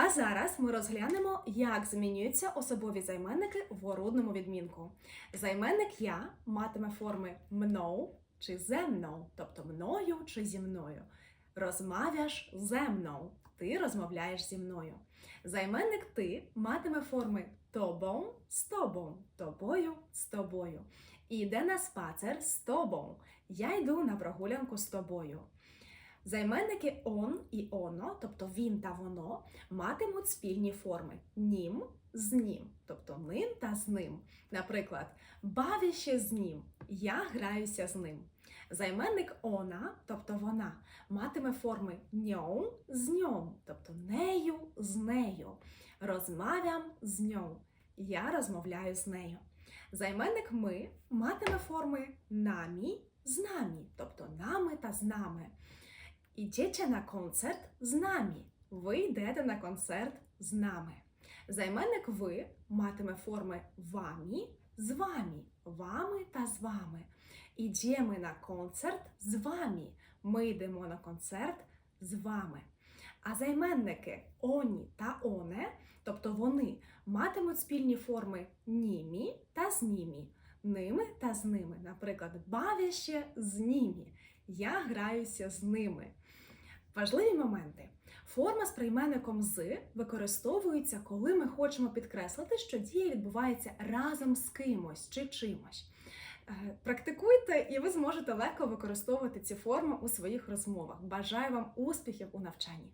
А зараз ми розглянемо, як змінюються особові займенники в орудному відмінку. Займенник я матиме форми мною чи зе мною, тобто мною чи зі мною. Розмовляєш зе мною, ти розмовляєш зі мною. Займенник ти матиме форми тобом з тобом, тобою з тобою. І йде на спацер з тобою. Я йду на прогулянку з тобою. Займенники он і оно, тобто він та воно, матимуть спільні форми нім з ним, тобто ним та з ним. Наприклад, бавіще з ним, я граюся з ним. Займенник она, тобто вона, матиме форми ньом з ньом, тобто нею з нею. Розмовлям з ньом, я розмовляю з нею. Займенник ми матиме форми намі з намі, тобто нами та з нами. Ідете на концерт з нами. Ви йдете на концерт з нами. Займенник ви матиме форми вамі з вами, вами та з вами. Ідемо на концерт з вами. Ми йдемо на концерт з вами. А займенники оні та оне, тобто вони, матимуть спільні форми німі та з німі, ними та з ними. Наприклад, бавіще з німі. Я граюся з ними. Важливі моменти. Форма з прийменником з використовується, коли ми хочемо підкреслити, що дія відбувається разом з кимось чи чимось. Е, Практикуйте, і ви зможете легко використовувати ці форми у своїх розмовах. Бажаю вам успіхів у навчанні!